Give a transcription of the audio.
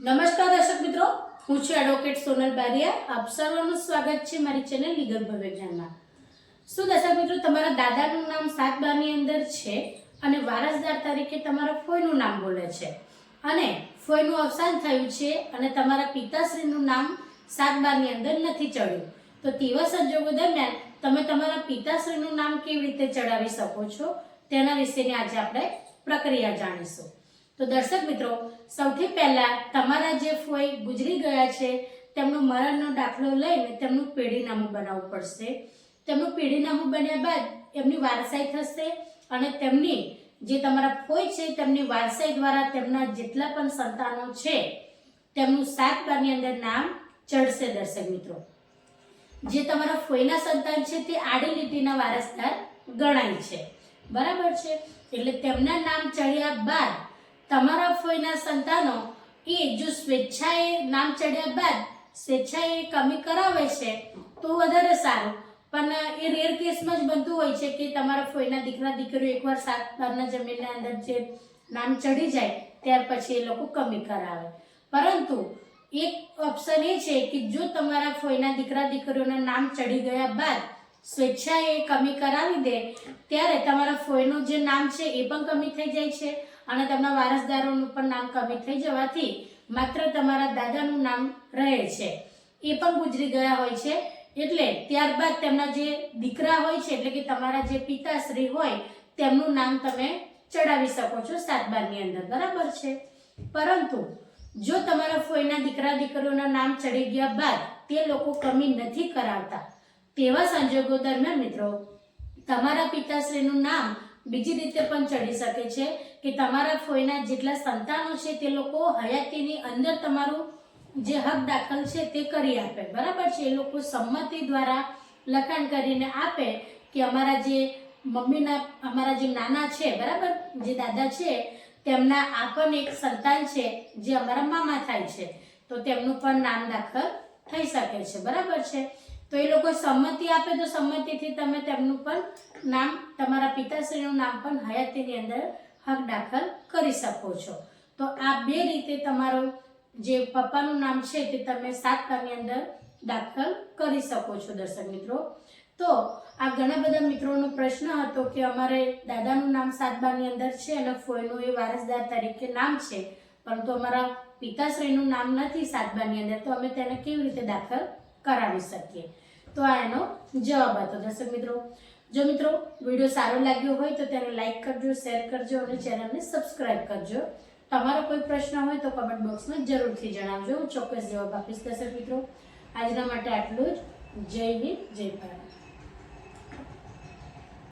નમસ્કાર દર્શક મિત્રો, હું છું એડવોકેટ સોનલ બારિયા. આપ સર્વનું સ્વાગત છે મારી ચેનલ લીગલ ભવ્યજ્ઞાનમાં. શું દર્શક મિત્રો, તમારા દાદાનું નામ સાત બારની અંદર છે અને વારસદાર તરીકે તમારા ફોઈનું નામ બોલે છે. અને ફોઈનું અવસાન થયું છે અને તમારા પિતાશ્રીનું નામ સાત બારની અંદર નથી ચડ્યું. તો તેવા સંજોગો દરમિયાન તમે તમારા પિતાશ્રીનું નામ કેવી રીતે ચડાવી શકો છો? તેના વિશેની આજે આપણે પ્રક્રિયા જાણીશું. તો દર્શક મિત્રો, સૌથી પહેલા તમારા જે ફોઈ ગુજરી ગયા છે, તેમનું મરણનો દાખલો લઈને તેમનું પેઢીનામું બનાવવું પડશે. તેમનું પેઢીનામું બન્યા બાદ એમની વારસાઈ થશે અને તેમની જે તમારા ફોઈ છે, તેમની વારસાઈ દ્વારા તેમના જેટલા પણ સંતાનો છે, તેમનું સાત અંદર નામ ચડશે દર્શક મિત્રો. જે તમારા ફોઈના સંતાન છે, તે આડી લીટીના વારસદાર ગણાય છે. બરાબર છે? એટલે તેમના નામ ચડ્યા બાદ તમારા ફોઈના સંતાનો એ જો સ્વેચ્છાએ નામ ચડ્યા બાદ સ્વેચ્છાએ કમી કરાવે છે, તો વધારે સારું. પણ એ રેર કેસમાં જ બનતું હોય છે કે તમારા ફોઈના દીકરા, દીકરીઓ એકવાર સાત બારના જમીનના અંદર જે નામ ચડી જાય, ત્યાર પછી એ લોકો કમી કરાવે. પરંતુ એક ઓપ્શન એ છે કે જો તમારા ફોઈના દીકરા, દીકરીઓના નામ ચડી ગયા બાદ સ્વેચ્છાએ કમી કરાવી દે, ત્યારે તમારા ફોઈનું જે નામ છે એ પણ કમી થઈ જાય છે અને તમારા વારસદારોનું પણ નામ કમી થઈ જવાથી માત્ર તમારા દાદાનું નામ રહે છે. એ પણ ગુજરી ગયા હોય છે. એટલે ત્યારબાદ તેમના જે દીકરા હોય છે, એટલે કે તમારા જે પિતાશ્રી હોય, તેમનું નામ તમે ચડાવી શકો છો સાતબારની અંદર, બરાબર છે? પરંતુ જો તમારા ફોઈના દીકરા દીકરીઓના નામ ચડી ગયા બાદ તે લોકો કમી નથી કરાવતા તેવા સંજોગો દરમિયાન મિત્રો, તમારા પિતાશ્રીનું નામ બીજી રીતે પણ ચડી શકે છે કે તમારા ફોઈના જેટલા સંતાનો છે તે લોકો હયાતીની અંદર તમારું જે હક દાખલ છે તે કરી આપે. બરાબર છે? એ લોકો સંમતિ દ્વારા લખાણ કરીને આપે કે અમારા જે મમ્મીના, અમારા જે નાના છે, બરાબર? જે દાદા છે, તેમના આ પણ એક સંતાન છે જે અમારા મામા થાય છે. તો તેમનું પણ નામ દાખલ થઈ શકે છે. બરાબર છે? તો એ લોકો સંમતિ આપે તો સંમતિથી તમે તેમનું પણ નામ, તમારા પિતાશ્રીનું નામ પણ હયાતીની અંદર હક દાખલ કરી શકો છો. તો આ બે રીતે તમારું જે પપ્પાનું નામ છે તે તમે સાત કામની અંદર દાખલ કરી શકો છો, દર્શક મિત્રો. તો આ ઘણા બધા મિત્રોનો પ્રશ્ન હતો કે અમારે દાદાનું નામ સાતબાની અંદર છે અને ફોઈનું એ વારસદાર તરીકે નામ છે, પરંતુ અમારા પિતાશ્રીનું નામ નથી સાતબાની અંદર. તો અમે તેને કેવી રીતે દાખલ કરાવી શકીએ. તો આ એનો જવાબ હતો. દર્શક મિત્રો, જો મિત્રો વીડિયો સારો લાગ્યો હોય તો તેને લાઇક કરજો, શેર કરજો અને ચેનલને સબસ્ક્રાઇબ કરજો. તમારો કોઈ પ્રશ્ન હોય તો કમેન્ટ બોક્સમાં જરૂરથી જણાવજો. હું ચોક્કસ જવાબ આપીશ. દર્શક મિત્રો, આજના માટે આટલું જ. જય હિન્દ, જય ભારત.